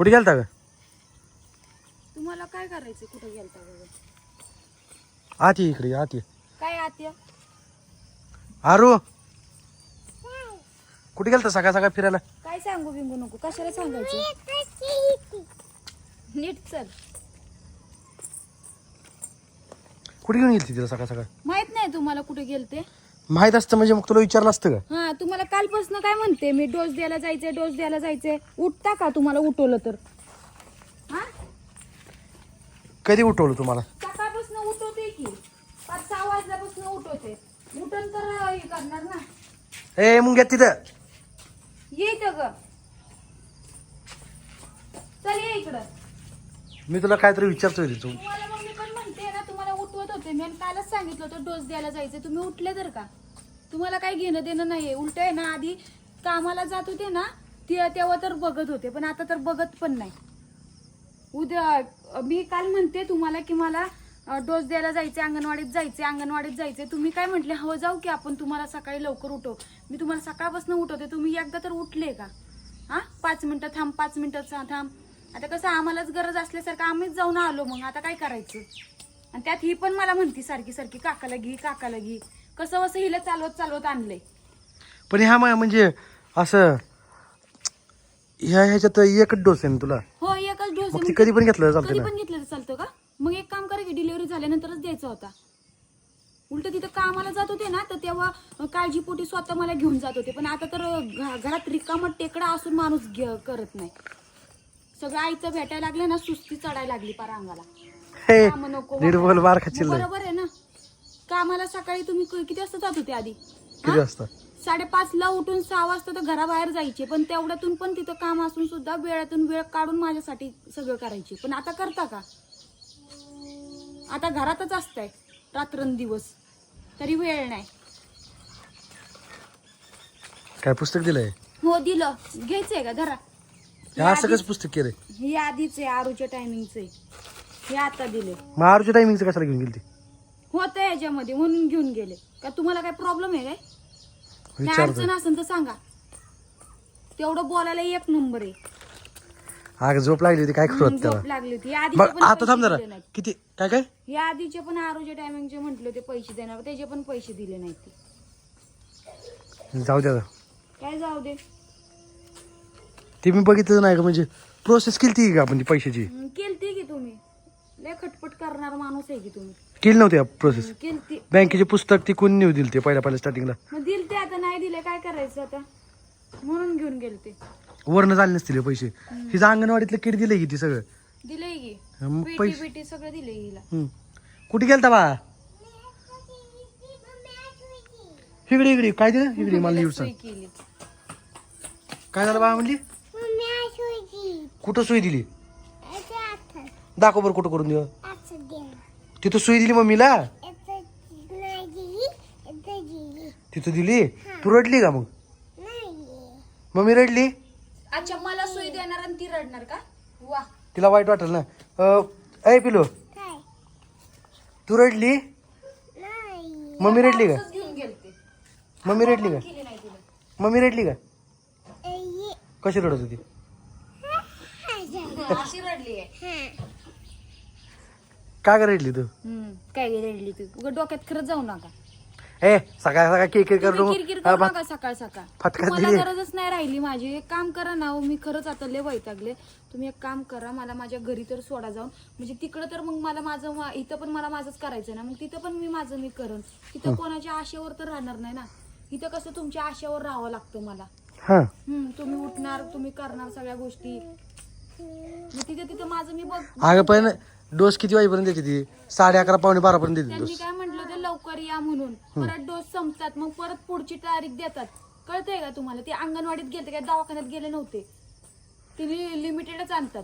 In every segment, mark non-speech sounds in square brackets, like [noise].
कुठे गेलता का तुम्हाला काय करायचं कुठं गेलता बघा आत ये इकडे आत ये. काय आत्या आरू? कुठे गेलता सकाळ सकाळ फिरायला? काय सांगू बिंगू नको कशाला सांगायचं? नीट चल. कुठे घेऊन गेलती तिला सकाळ सकाळ? माहीत नाही तुम्हाला कुठे गेलते. माहीत असतं म्हणजे मग तुला विचारलं असतं का? हा तुम्हाला कालपासून काय म्हणते? मी डोस द्यायला जायचंय डोस द्यायला जायचंय. उठता का तुम्हाला उठवलं तर? हा? कधी उठवलं तुम्हाला? सकाळपासून उठवते की पाच सहा वाजल्यापासून उठवते. उठून तर हे करणार ना. ए मुंग्या तिथं. ये इथं ग. चल ये इकडं. मी तुला काहीतरी विचारतोय रे तू तुम्हाला मग मी पण म्हणते ना तुम्हाला उठवत होते. मी आणि कालच सांगितलं होतं डोस द्यायला जायचं तुम्ही उठले तर का? तुम्हाला काही घेणं देणं नाहीये. उलट आहे ना आधी कामाला जात होते ना ते तेव्हा तर बघत होते पण आता तर बघत पण नाही. उद्या मी काल म्हणते तुम्हाला की मला डोस द्यायला जायचे अंगणवाडीत जायचे अंगणवाडीत जायचे तुम्ही काय म्हटले हो जाऊ की आपण तुम्हाला सकाळी लवकर उठव. मी तुम्हाला सकाळपासून उठवते तुम्ही एकदा तर उठले का? हा? पाच मिनिटं थांब पाच मिनिटं थांब. आता कसं आम्हालाच गरज असल्यासारखं आम्हीच जाऊन आलो मग. आता काय करायचं? आणि त्यात ही पण मला म्हणती सारखी सारखी काकाला घे काकाला घे. कसं कसं हिला चालवत चालवत आणलंय? पण ह्या म- म्हणजे असं ह्या ह्याच्यात एकच डोस आहे ना तुला? हो एकच डोस मग ती कधी पण घेतलं कधी चालतं ना. पण घेतलं तर चालतं का? मग एक काम करा की डिलिव्हरी झाल्यानंतरच द्यायचा होता. उलट तिथं कामाला जात होते ना तर तेव्हा काळजीपोटी स्वतः मला घेऊन जात होते. पण आता तर घ- घरात रिकामट टेकडा असून माणूस घे- करत नाही. सगळं आईचं भेटायला लागलं ना सुस्ती चढायला लागली पार अंगाला हे कामं नको नीट बोल बार खाशील मग नाही. बरोबर आहे ना. कामाला सकाळी तुम्ही क- किती वाजता जात होते आधी? किती वाजता? साडेपाच ला उठून सहा वाजता तर घराबाहेर जायचे पण तेवढ्यातून पण तिथं काम असून सुद्धा वेळातून वेळ काढून माझ्यासाठी सगळं करायचे. पण आता करता का? आता घरातच असताय रात्रंदिवस. तरी वेळ नाही. काय पुस्तक दिलंय? हो दिलं. घ्यायचंय का धरा हे असं कसं पुस्तक केलंय. हे आधीच आहे आरूच्या टायमिंगचे हे आता दिले मग आरूच्या टायमिंगचं कशाला घेऊन गेली होत याच्यामध्ये म्हणून घेऊन गेले. का तुम्हाला काय प्रॉब्लेम आहे काय? काय विचारतो अडचण असेल तर सांगा. तेवढं बोलायला एक नंबर आहे. झोप लागली होती काय करू झोप लागली होती. आधीचे पण आता पैसे थांब जरा. दिले नाहीत. किती काय काय? हे आधीचे पण आरोग्य टायमिंगचे म्हटले होते पैसे देणार त्याचे पण पैसे दिले नाहीत. ते जाऊ द्या काय जाऊ दे? ते मी बघितलं नाही का म्हणजे प्रोसेस केली ती का म्हणजे पैशाची? हम्म, केलती की तुम्ही. लय खटपट करणार माणूस आहे की तुम्ही. केली नव्हती प्रोसेस केलती बँकेचे पुस्तक ती कोण नेऊ दिली ते पहिल्या पहिल्या स्टार्टिंगला मग दिल ते आता नाही दिले काय करायचं आता? म्हणून घेऊन गेलते वरनं झाले नसतील हे पैसे. हिचं अंगणवाडीतलं किट दिलंय की ती सगळं? दिले की. मग पेटी पैसे. पेटी सगळं दिले हिला. कुठे गेलता बा? इकडे इकडे काय दिलं? इकडे मला येऊ सोय सांग. केली. काय झालं बा म्हणली? कुठं सुई दिली? दाखव बरं कुठं करून देऊ तिथं सुई दिली मम्मीला? तिथं दिली? तू रडली का मग? मम्मी रडली? अच्छा मला सोय देणार आणि ती रडणार का? वा. तिला वाईट वाटेल ना. अं, ऐ पिलो तू रडली? मम्मी रडली का? मम्मी रडली का? केली नाही तिला. मम्मी रडली का? कशी रडत होती? का ग रडली तू? हम्म, काय रडली तू? उगा डोक्यात खरंच जाऊ नका. ए सकाळ सकाळ तुम्ही करू किरकिर करू नका सकाळ सकाळ. फटका तुम्हाला दिली. गरजच नाही राहिली माझी. एक काम करा ना हो, मी खरंच आता लय वैतागले. तुम्ही एक काम करा मला माझ्या घरी तर सोडा जाऊन. म्हणजे तिकडं तर मग मला माझं मा- इथं पण मला माझंच करायचं ना. मग तिथं पण मी माझं मी करण तिथं कोणाच्या आशेवर तर राहणार नाही ना. इथं कसं तुमच्या आशेवर राहावं लागतं मला. हा. हम्म तुम्ही उठणार तुम्ही करणार सगळ्या गोष्टी. मग तिथे तिथं माझं मी बघ अगं पण डोस किती वाजेपर्यंत देते ती? साडे अकरा पावणे बारा पर्यंत देते त्यांनी डोस. काय म्हटलं ते लवकर या म्हणून. परत डोस संपतात मग परत पुढची तारीख देतात. कळतंय का तुम्हाला? ते अंगणवाडीत गेले काय? दवाखान्यात गेले नव्हते. ते लिमिटेडच आणतात.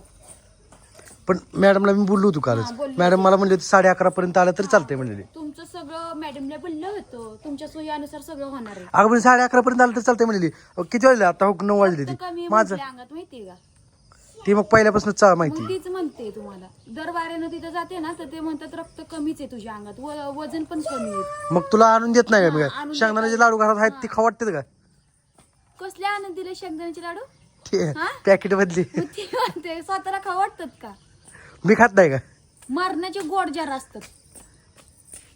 पण मॅडमला मी बोललो होतो कालच. हा, बोलली मॅडम मला म्हणले होते साडे अकरा पर्यंत आलं तरी चालतंय म्हणले तुमचं सगळं मॅडमला बोललं होतं. तुमच्या सोयीनुसार सगळं होणार आहे. अगं पण साडे अकरा पर्यंत आलं तर चालतंय म्हणलेली. अहो, किती वाजले? आता हो नऊ वाजले ती. माझं म्हटल्या अंगात माहितीये का? ती मग पहिल्यापासून चा मग माहिती. तीच म्हणते तुम्हाला. दर वाऱ्यानं तिथं जाते ना तर ते म्हणतात रक्त कमीच आहे तुझ्या अंगात. व- वजन पण कमी आहे. मग तुला आणून देत नाही का मी काय? आणून शेंगदाण्याचे लाडू घरात आहेत ती खाऊ वाटते का? कसले आनंद दिले शेंगदाण्याचे लाडू? हा? पॅकेट मधली मग [laughs] ते म्हणते स्वतःला खाऊ वाटतात का? मी खात नाही का? मारण्याचे गोड जार असतात.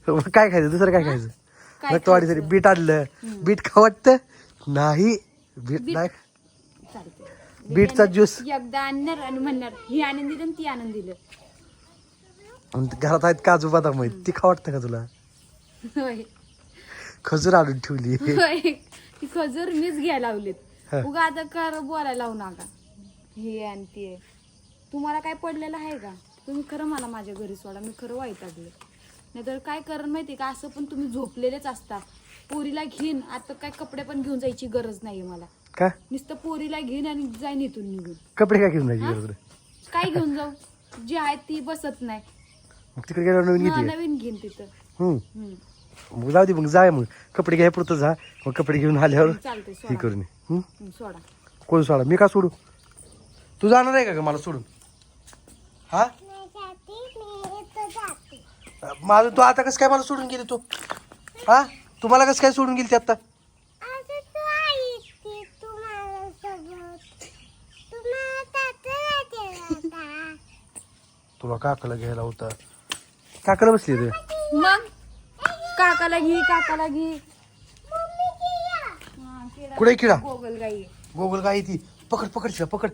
मग काय खायचं? दुसरं काय खायचं? काय रक्तवाढीसाठी? बीट आणलं. बीट खाऊ वाटतं? नाही. बीट बीट- नाही. बीटचा ज्यूस. एकदा आणणार आणि म्हणणार ही आणून दिलं आणि ती आणून दिलं आणि घरात आहेत काजू बदाम आहेत ती खाऊ वाटतं का तुला? होय. खजूर आणून ठेवली. होय. ती खजूर मीच घ्यायला लावलीत. हा. उगा आता कर बोलायला लावू नका. हे आणि ते. तुम्हाला काय पडलेलं आहे का? तुम्ही खरं मला माझ्या घरी सोडा मी खरं वैतागले. नाहीतर काय करण माहिती का? असं पण तुम्ही झोपलेलेच असता. पोरीला घेईन आता काय कपडे पण घेऊन जायची गरज नाही मला. का? नुसतं पोरीला घेईन आणि जाईन इथून निघून. कपडे काय घेऊन जायची नाही. काय घेऊन जाऊ? जी आहे ती बसत नाही. मग तिकडे गेल्यावर नवीन हा, घेते नवीन घेईन तिथं. हम्म. हम्म. मग जाऊ दे मग जाय मग. कपडे घ्याय पुरतं जा. मग कपडे घेऊन आल्यावर चालतंय हे सोडा करून ये. हम्म? हम्म, सोडा. कोण सोडा? मी का सोडू? तू जाणार आहे का ग मला सोडून? हा? माझं तू आता कसं काय मला सोडून गेली तू? हा? तुम्हाला कसं काय सोडून गेली ती आता? काकाला घ्यायला होता. काकाला बसली ते मग? काकाला घे काकाला घे. कुठे किडा? गोगल गाई गोगल ती. पकड पकड तिला पकड.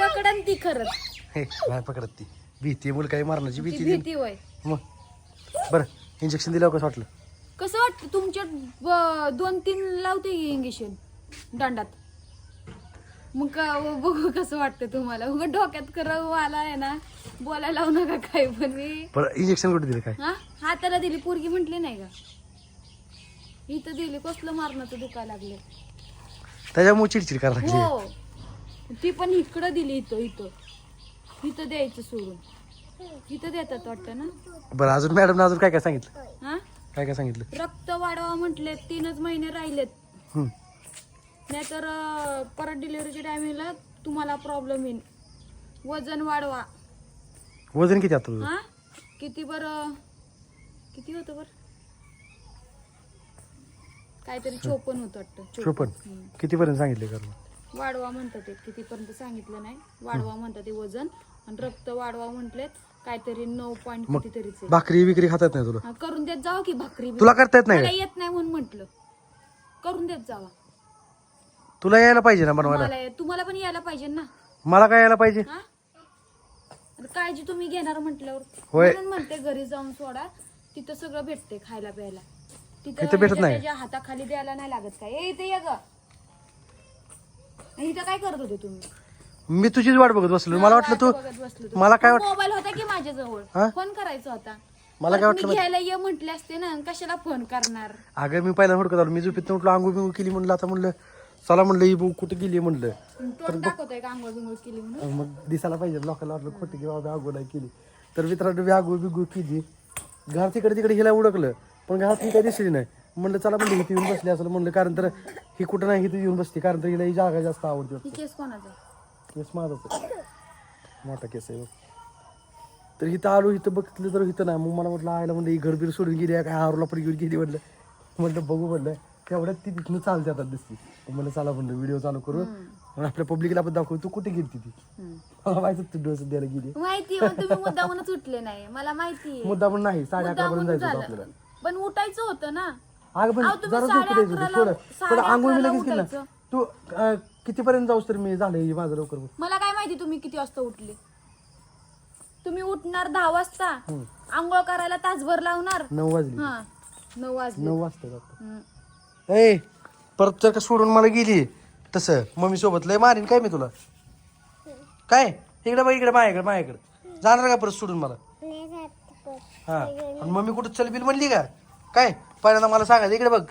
पकडन ती खरंच. हे नाही पकडत ती. भीती मुलं काही मारण्याची ती भीती भीती होय. मग? बरं इंजेक्शन दिल्यावर कसं वाटलं? कसं वाटतं तुमच्या ब- दोन तीन लावते इंजेक्शन दंडात. मग का- बघू कसं वाटतं तुम्हाला. उगा डोक्यात खरं मला आहे ना बोलायला लावू नका काय पण मी. बरं इंजेक्शन कुठे दिलं काय? हा? हाताला दिली पोरगी म्हंटली नाही का? इथं दिली कसलं मारण्याचं दुखायला लागले. त्याच्यामुळे चिडचिड करायला लागली. हो. ती पण इकडं दिली इथं इथं. इथं द्यायचं सोडून. इथं देतात वाटतं ना? बरं अजून मॅडम अजून काय काय सांगितलं? हा? काय काय सांगितलं? रक्त वाढवा म्हटले तीनच महिने राहिलेत. हम्म. नाहीतर परत डिलिव्हरीच्या टायमिंगला तुम्हाला प्रॉब्लेम येईल वजन वाढवा. वजन किती आता तुझं? हा? किती बर? किती होतं बर? काहीतरी चोपन होतं वाटतं. चोपन्न. हम्म. कितीपर्यंत सांगितले वाढवा म्हणतात ते. कितीपर्यंत सांगितलं नाही. वाढवा म्हणतात ते वजन. आणि रक्त वाढवा म्हटलेत. काहीतरी नऊ पॉईंट मग कितीतरीच आहे. भाकरी विक्री खातात नाही तुला? हा, करून देत जावा की भाकरी. तुला करता येत नाही मला का? येत नाही म्हणून म्हंटल. करून देत जावा. तुला यायला पाहिजे ना बनवायला? मला तुम्हाला पण यायला पाहिजे ना. मला काय यायला पाहिजे? हा? आता काळजी तुम्ही घेणार म्हटल्यावर. होय. म्हणून म्हणते घरी जाऊन सोडा. तिथं सगळं भेटते खायला प्यायला. इथं भेटत नाही. त्याच्या हाताखाली द्यायला नाही लागत काय. ए, इथे ये ग. इथं काय करत होते तुम्ही? मी तुझीच वाट बघत बसलो. मला वाटलं तू बघत बसलो होतो. मला काय वाटलं मोबाईल होता की माझ्याजवळ? फोन करायचा होता. मला काय परत वाटलं मी घ्यायला ये म्हटले असते ना कशाला फोन करणार? अगं मी पहिला हुडकत आलो. मी झोपेत उठलो आंघोळ बिंगोळ केली म्हणलं. आता म्हणलं चला म्हणलं ही बघू कुठे गेली म्हणलं. तोंड दाखवतोय का आंघोळ बिंघोळ केली म्हणून? मग दिसायला पाहिजे लोकांना वाटलं खोटी किंवा आंघोळ नाही केली. तर मित्रांनो मी आंघोळ बिंघोळ केली. घरात तिकडे तिकडे हिला उडकलं पण घरात ही काही दिसली नाही. म्हणलं चला म्हणलं इथे येऊन बसली असं म्हणलं कारण तर ही कुठं नाही इथे येऊन बसते कारण तर हिला ही जागा जास्त आवडते ही केस कोणाचा केस माझाच आहे. मोठा केस आहे बघ. तर इथं आलो इथं बघितलं तर इथं नाही. मग मला म्हटलं आयला म्हणलं ही घरबीर सोडून गेली आहे काय आरूला पण घेऊन गेली म्हटलं म्हटलं बघू म्हणलं. तेवढ्यात ती तिथनं चालते आता दिसती. मग म्हणलं चला म्हणलं व्हिडिओ चालू करू. मग आपल्या पब्लिकला पण दाखवू तू कुठे गेली ती. मला माहिती तू डोस द्यायला गेली. माहिती तुम्ही मुद्दामूनच उठले नाही. मला माहिती. मुद्दा पण नाही साडे अकरा पर्यंत मुद्दामून जायचं होतं झालं. आपल्याला. पण उठायचं होतं ना. अगं पण अहो, तुम्ही जरा साडे झोपू द्यायचं होतं अकराला- थोडं साडे थोडं आंघोळ मी अकराला लगेच केलं. उठायचं. तू अं, कितीपर्यंत जाऊस तर मी झालं हे माझं लवकर मला काय माहिती तुम्ही किती वाजता उठले. तुम्ही उठणार दहा वाजता. आंघोळ करायला तासभर लावणार. नऊ वाजली. हा. नऊ वाजले. नऊ वाजता जातो. हम्म. ए परत जर का सोडून मला गेली तसं. मम्मी सोबत लय मारीन काय मी तुला? काय? इकडे बघ इकडे माझ्याकडे माझ्याकडे. जाणार का परत सोडून मला? हा. आणि मम्मी कुठं चल बिल म्हणली का? काय? पहिल्यांदा मला सांगायचं. इकडे बघ.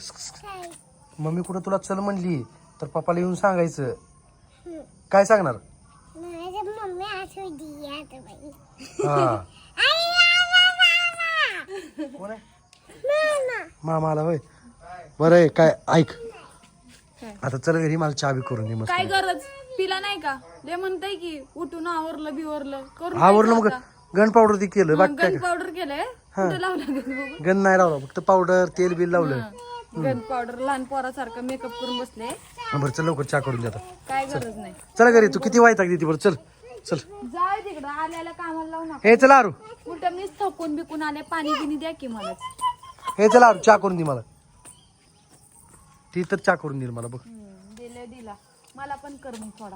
मम्मी कुठं तुला चल म्हणली तर पप्पाला येऊन सांगायचं. काय सांगणार? हा. कोण आहे? मामा आला होय. बरं आहे काय ऐक. आता चल घरी मला चाबी करून दे काय गरज? पिला नाही का? ले म्हणताय की उठून आवरलं बिवरलं आवरलं मग गण पावडर ते केलं बाकी पावडर केलंय? गण गन नाही लावलं फक्त पावडर तेल बिल लावलं. गण पावडर लहान पोरासारखं मेकअप करून बसले. बरं चल लवकर चा करून दे काय गरज नाही. चल घरी तू किती वाईट देते बरं चल. चल. जाय आल्याला कामाला हे चला आरू. उलट मीच थकून बिकून आले पाणी बिनी द्या की मला हे चला आरू चा करून दे मला. ती तर चा करून देईल मला बघ. दिला. मला पण कर मग थोडा.